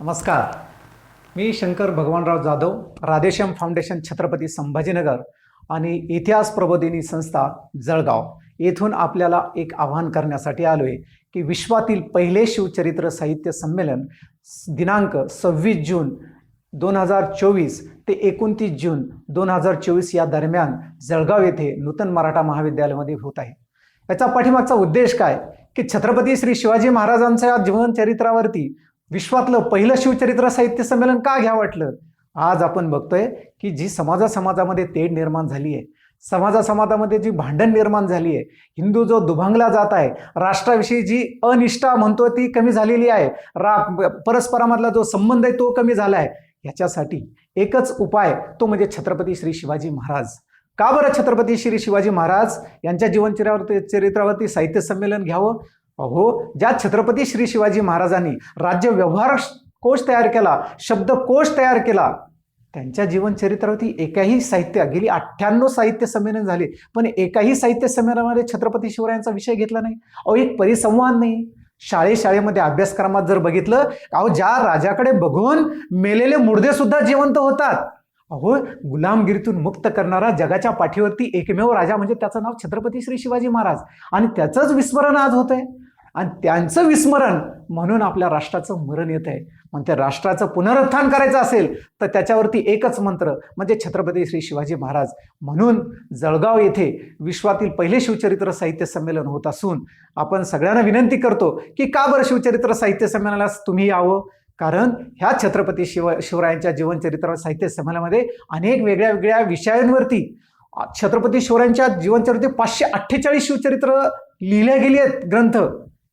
नमस्कार. मी शंकर भगवानराव जाधव राधेश्याम फाउंडेशन छत्रपती संभाजीनगर आणि इतिहास प्रबोधिनी संस्था जळगाव येथून आपल्याला एक आवाहन करण्यासाठी आलो आहे की विश्वातील पहिले शिवचरित्र साहित्य संमेलन दिनांक सव्वीस जून दोन हजार चोवीस ते एकोणतीस जून दोन हजार चोवीस या दरम्यान जळगाव येथे नूतन मराठा महाविद्यालयामध्ये होत आहे. याचा पाठीमागचा उद्देश काय? की छत्रपती श्री शिवाजी महाराजांच्या जीवनचरित्रावरती विश्वातलं पहिलं शिवचरित्र साहित्य संमेलन का घ्या वाटलं? आज आपण बघतोय की जी समाजा समाजामध्ये तेढ निर्माण झाली आहे समाजा समाजामध्ये जी भांडण निर्माण झाली आहे हिंदू जो दुभांगला जात आहे राष्ट्राविषयी जी अनिष्ठा म्हणतो ती कमी झालेली आहे रा परस्परामधला जो संबंध आहे तो कमी झाला आहे याच्यासाठी एकच उपाय तो म्हणजे छत्रपती श्री शिवाजी महाराज. का बरं छत्रपती श्री शिवाजी महाराज यांच्या जीवनचरित्रावरती चरित्रावरती साहित्य संमेलन घ्यावं? अहो ज्या छत्रपती श्री शिवाजी महाराजांनी राज्य व्यवहार कोश तयार केला शब्दकोश तयार केला त्यांच्या जीवनचरित्रावरती एकाही साहित्य गेली अठ्ठ्याण्णव साहित्य संमेलन झाले पण एकाही साहित्य संमेलनामध्ये छत्रपती शिवरायांचा विषय घेतला नाही. अहो एक परिसंवाद नाही. शाळे शाळेमध्ये अभ्यासक्रमात जर बघितलं अहो ज्या राजाकडे बघून मेलेले मुर्दे सुद्धा जिवंत होतात. अहो गुलामगिरीतून मुक्त करणारा जगाच्या पाठीवरती एकमेव राजा म्हणजे त्याचं नाव छत्रपती श्री शिवाजी महाराज. आणि त्याचंच विस्मरण आज होतंय. आहे आणि त्यांचं विस्मरण म्हणून आपल्या राष्ट्राचं मरण येत आहे. मग त्या राष्ट्राचं पुनरुत्थान करायचं असेल तर त्याच्यावरती एकच मंत्र म्हणजे छत्रपती श्री शिवाजी महाराज. म्हणून जळगाव येथे विश्वातील पहिले शिवचरित्र साहित्य संमेलन होत असून आपण सगळ्यांना विनंती करतो की का बरं शिवचरित्र साहित्य संमेलनास तुम्ही यावं? कारण ह्या छत्रपती शिव शिवरायांच्या जीवनचरित्र साहित्य संमेलनामध्ये अनेक वेगळ्या वेगळ्या विषयांवरती छत्रपती शिवरायांच्या जीवनचरित्र पाचशे अठ्ठेचाळीस शिवचरित्र लिहिल्या गेली आहेत ग्रंथ.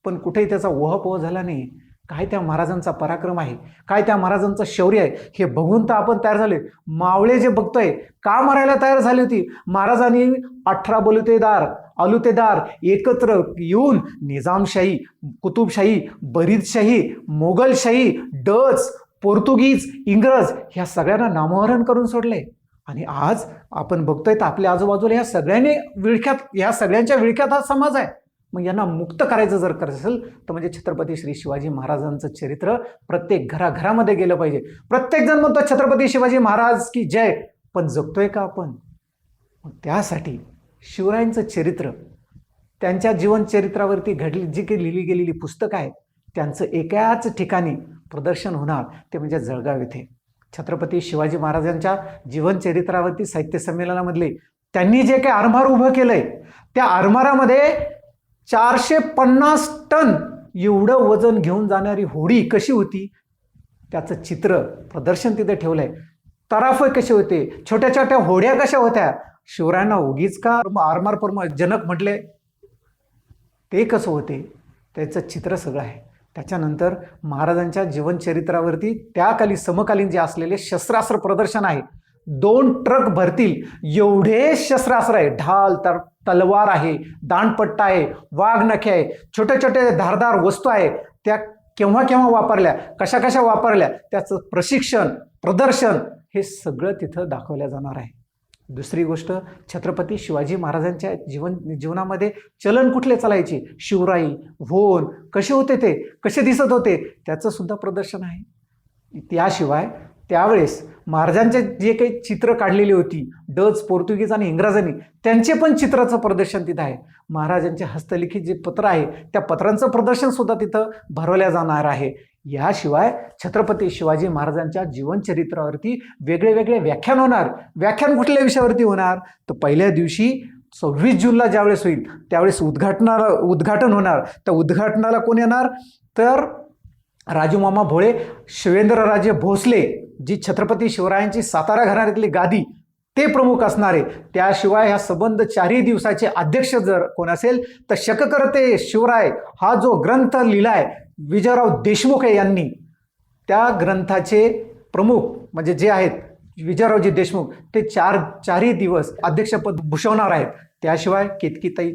पण कुठेही त्याचा ओहपोह झाला नाही. काय त्या महाराजांचा पराक्रम आहे? काय त्या महाराजांचं शौर्य आहे? हे बघून तर आपण तयार झाले. मावळे जे बघतोय का मारायला तयार झाली होती? महाराजांनी अठरा बलुतेदार अलुतेदार एकत्र येऊन निजामशाही कुतुबशाही बरीदशाही मोगलशाही डच पोर्तुगीज इंग्रज ह्या सगळ्यांना नामोहरण करून सोडले आणि आज आपण बघतोय तर आपल्या आजूबाजूला ह्या सगळ्यांनी विळख्यात ह्या सगळ्यांच्या विळख्यात हा समाज आहे. मग यांना मुक्त करायचं जर करायचं असेल तर म्हणजे छत्रपती श्री शिवाजी महाराजांचं चरित्र प्रत्येक घराघरामध्ये गेलं पाहिजे. प्रत्येक जण म्हणतो छत्रपती शिवाजी महाराज की जय. पण जगतोय का आपण? मग त्यासाठी शिवरायांचं चरित्र त्यांच्या जीवनचरित्रावरती घडली जी काही लिहिली गेलेली पुस्तकं आहेत त्यांचं एकाच ठिकाणी प्रदर्शन होणार ते म्हणजे जळगाव येथे. छत्रपती शिवाजी महाराजांच्या जीवनचरित्रावरती साहित्य संमेलनामधले त्यांनी जे काही आरमार उभं केलंय त्या आरमारामध्ये चारशे पन्नास टन एवढं वजन घेऊन जाणारी होडी कशी होती? त्याचं चित्र प्रदर्शन तिथे आहे तराफय कसे होते? छोट्या छोट्या होड्या कशा होत्या? शिवरायांना उगीच का आरमार परम जनक म्हटले? ते कसं होते? त्याचं चित्र सगळं आहे. त्याच्यानंतर महाराजांच्या जीवनचरित्रावरती त्याखाली समकालीन जे असलेले शस्त्रास्त्र प्रदर्शन आहे. दोन ट्रक भरतील. एवढे शस्त्रास्त्र आहे. ढाल तर तलवार आहे दांडपट्टा आहे वाघनखे आहे छोटे छोटे धारदार वस्तू आहे. त्या केव्हा केव्हा वापरल्या कशा कशा वापरल्या त्याचं प्रशिक्षण प्रदर्शन हे सगळं तिथं दाखवल्या जाणार आहे. दुसरी गोष्ट छत्रपती शिवाजी महाराजांच्या जीवन जीवनामध्ये चलन कुठले चालायचे? शिवराई भोन कसे होते ते? कसे दिसत होते? त्याचं सुद्धा प्रदर्शन आहे. त्याशिवाय त्यावेळेस महाराजांचे जे काही चित्र काढलेली होती डच पोर्तुगीज आणि इंग्रजांनी त्यांचे पण चित्राचं प्रदर्शन तिथं आहे. महाराजांचे हस्तलिखित जे पत्र आहे त्या पत्रांचं प्रदर्शन सुद्धा तिथं भरवल्या जाणार आहे. याशिवाय छत्रपती शिवाजी महाराजांच्या जीवनचरित्रावरती वेगळे वेगळे व्याख्यान होणार. व्याख्यान कुठल्या विषयावरती होणार? तर पहिल्या दिवशी सव्वीस जूनला ज्यावेळेस होईल त्यावेळेस उद्घाटनाला उद्घाटन होणार. त्या उद्घाटनाला कोण येणार? तर राजूमामा भोळे शिवेंद्रराजे भोसले जी छत्रपती शिवरायांची सातारा घराण्यातली गादी ते प्रमुख असणारे त्याशिवाय ह्या संबंध चारही दिवसाचे अध्यक्ष जर कोण असेल तर शककर्ते शिवराय हा जो ग्रंथ लिहिलाय विजयराव देशमुख यांनी त्या ग्रंथाचे प्रमुख म्हणजे जे आहेत विजयरावजी देशमुख ते चार चारही दिवस अध्यक्षपद भूषवणार आहेत. त्याशिवाय केतकीताई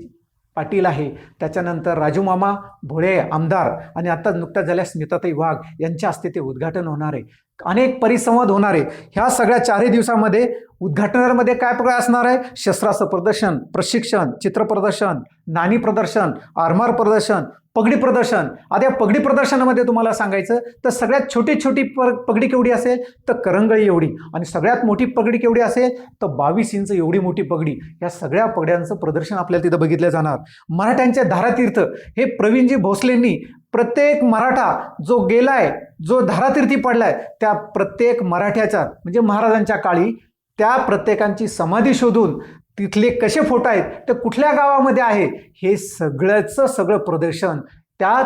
पाटील आहे. त्याच्यानंतर राजूमामा भोळे आमदार आणि आता नुकत्याच झाल्या स्मिताताई वाघ यांच्या हस्ते ते उद्घाटन होणार आहे. अनेक परिसंवाद होणार आहे. ह्या सगळ्या चारही दिवसामध्ये उद्घाटनामध्ये काय प्रकार असणार आहे? शस्त्रास्त्र प्रदर्शन प्रशिक्षण चित्र प्रदर्शन नाणी प्रदर्शन आरमार प्रदर्शन पगडी प्रदर्शन. आता या पगडी प्रदर्शनामध्ये तुम्हाला सांगायचं तर सगळ्यात छोटी छोटी प पगडी केवढी असेल तर करंगळी एवढी आणि सगळ्यात मोठी पगडी केवढी असेल तर बावीस इंच एवढी मोठी पगडी. या सगळ्या पगड्यांचं प्रदर्शन आपल्याला तिथं बघितलं जाणार. मराठ्यांचे धारातीर्थ हे प्रवीण प्रवीणजी भोसलेंनी प्रत्येक मराठा जो गेलाय जो धारातीर्थी पडलाय त्या प्रत्येक मराठ्याच्या म्हणजे महाराजांच्या काळी त्या प्रत्येकांची समाधी शोधून तिथले कसे फोटो आहेत ते कुठल्या गावामध्ये आहे हे सगळ्याचं सगळं प्रदर्शन त्या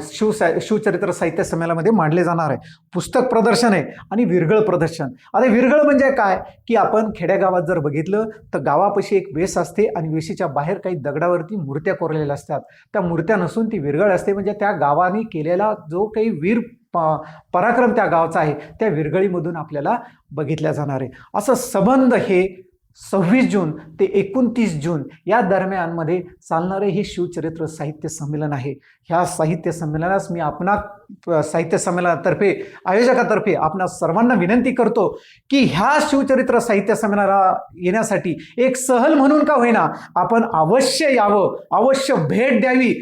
शिव सा शिवचरित्र साहित्य संमेलनामध्ये मांडले जाणार आहे. पुस्तक प्रदर्शन आहे आणि विरगळ प्रदर्शन. आता विरगळ म्हणजे काय? की आपण खेड्यागावात जर बघितलं तर गावापाशी एक वेस असते आणि वेशीच्या बाहेर काही दगडावरती मूर्त्या कोरलेल्या असतात. त्या मूर्त्या नसून ती विरगळ असते. म्हणजे त्या गावाने केलेला जो काही वीर प- पराक्रम त्या गावचा आहे त्या विरगळीमधून आपल्याला बघितल्या जाणार आहे. असं संबंध हे सव्वीस जून ते एकोणतीस जून या दरम्यानमध्ये चालणारे हे शिवचरित्र साहित्य संमेलन आहे. ह्या साहित्य संमेलनास मी आपणा साहित्य संमेलनातर्फे आयोजकातर्फे आपणा सर्वांना विनंती करतो की ह्या शिवचरित्र साहित्य संमेलनाला येण्यासाठी एक सहल म्हणून का होईना आपण अवश्य यावं अवश्य भेट द्यावी.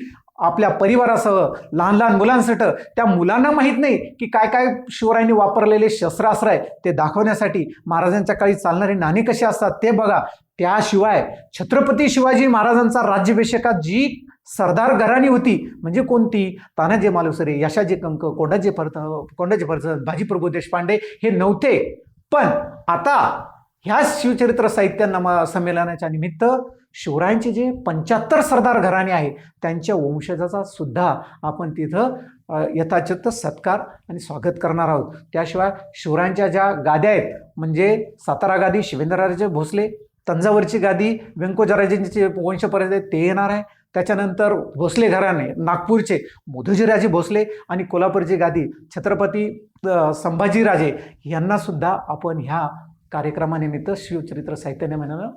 आपल्या परिवारासह लहान लहान मुलांसाठी त्या मुलांना माहीत नाही की काय काय शिवरायांनी वापरलेले शस्त्रास्त्र आहे ते दाखवण्यासाठी महाराजांच्या काळी चालणारी नाणी कशी असतात ते बघा. त्याशिवाय छत्रपती शिवाजी महाराजांचा राज्याभिषेकात जी सरदार घराणी होती म्हणजे कोणती? तानाजी मालुसरे यशाजी कंक कोंडाजी परत कोंडाजी परत बाजीप्रभू देशपांडे हे नव्हते. पण आता ह्या शिवचरित्र साहित्य नमा संमेलनाच्या निमित्त शिवरायांचे जे पंच्याहत्तर सरदार घराणे आहे त्यांच्या वंशजाचा सुद्धा आपण तिथं अ, यथाचित सत्कार आणि स्वागत करणार आहोत. त्याशिवाय शिवरायांच्या ज्या गाद्या आहेत म्हणजे सातारा गादी शिवेंद्रराजे भोसले तंजावरची गादी व्यंकोजराजेंचे वंशपर्यंत ते येणार आहे. त्याच्यानंतर भोसले घराणे नागपूरचे मधुजीराजे भोसले आणि कोल्हापूरची गादी छत्रपती संभाजीराजे यांनासुद्धा आपण ह्या कार्यक्रमानिमित्त शिवचरित्र साहित्य निमित्तानं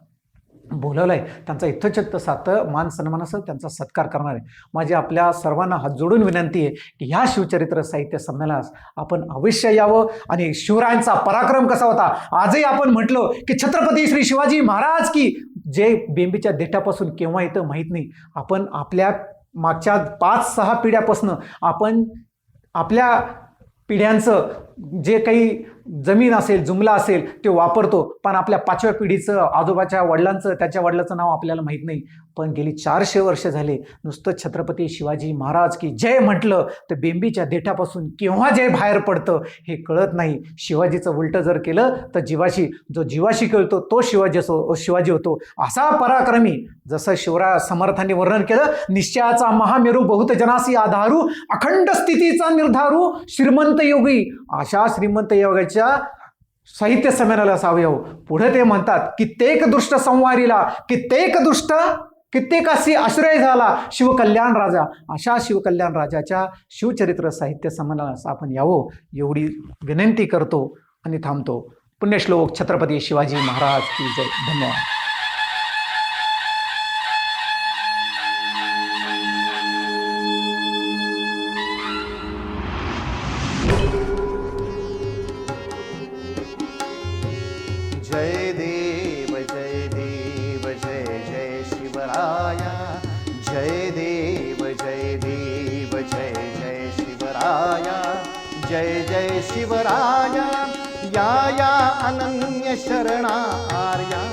बोलवलं आहे त्यांचा इथोचित्त सातं मान सन्मानासह त्यांचा सत्कार करणार आहे. माझी आपल्या सर्वांना हात जोडून विनंती आहे की ह्या शिवचरित्र साहित्य संमेलनास आपण अवश्य यावं आणि शिवरायांचा पराक्रम कसा होता आजही आपण म्हटलो की छत्रपती श्री शिवाजी महाराज की जे बेंबीच्या देठापासून केव्हा येतं माहीत नाही. आपण आपल्या मागच्या पाच सहा पिढ्यापासून आपण आपल्या पिढ्यांचं जे काही जमीन असेल जुमला असेल ते वापरतो. पण आपल्या पाचव्या पिढीचं आजोबाच्या वडिलांचं त्याच्या वडिलाचं नाव आपल्याला माहीत नाही. पण गेली चारशे वर्ष झाले नुसतं छत्रपती शिवाजी महाराज की जय म्हटलं तर बेंबीच्या देठापासून केव्हा जय बाहेर पडतं हे कळत नाही. शिवाजीचं उलटं जर केलं तर जीवाशी जो जीवाशी कळतो तो शिवाजी असो शिवाजी होतो. असा पराक्रमी जसं शिवराय समर्थांनी वर्णन केलं निश्चयाचा महामेरू बहुत जनासी आधारू अखंड स्थितीचा निर्धारू श्रीमंत योगी. अशा श्रीमंत योगाच्या साहित्य संमेलनाला सावयव पुढे ते म्हणतात कित्येक दुष्ट संवारीला कित्येक दुष्ट कित्येकाशी आश्रय झाला शिवकल्याण राजा. अशा शिवकल्याण राजाच्या शिवचरित्र साहित्य संमेलनास आपण यावं एवढी विनंती करतो आणि थांबतो. पुण्यश्लोक छत्रपती शिवाजी महाराज की जय. धन्यवाद. जय देव जय देव जय जय शिवराया। जय देव जय देव जय जय शिवराया। जय जय शिवराया या या अनन्य शरणा आर्या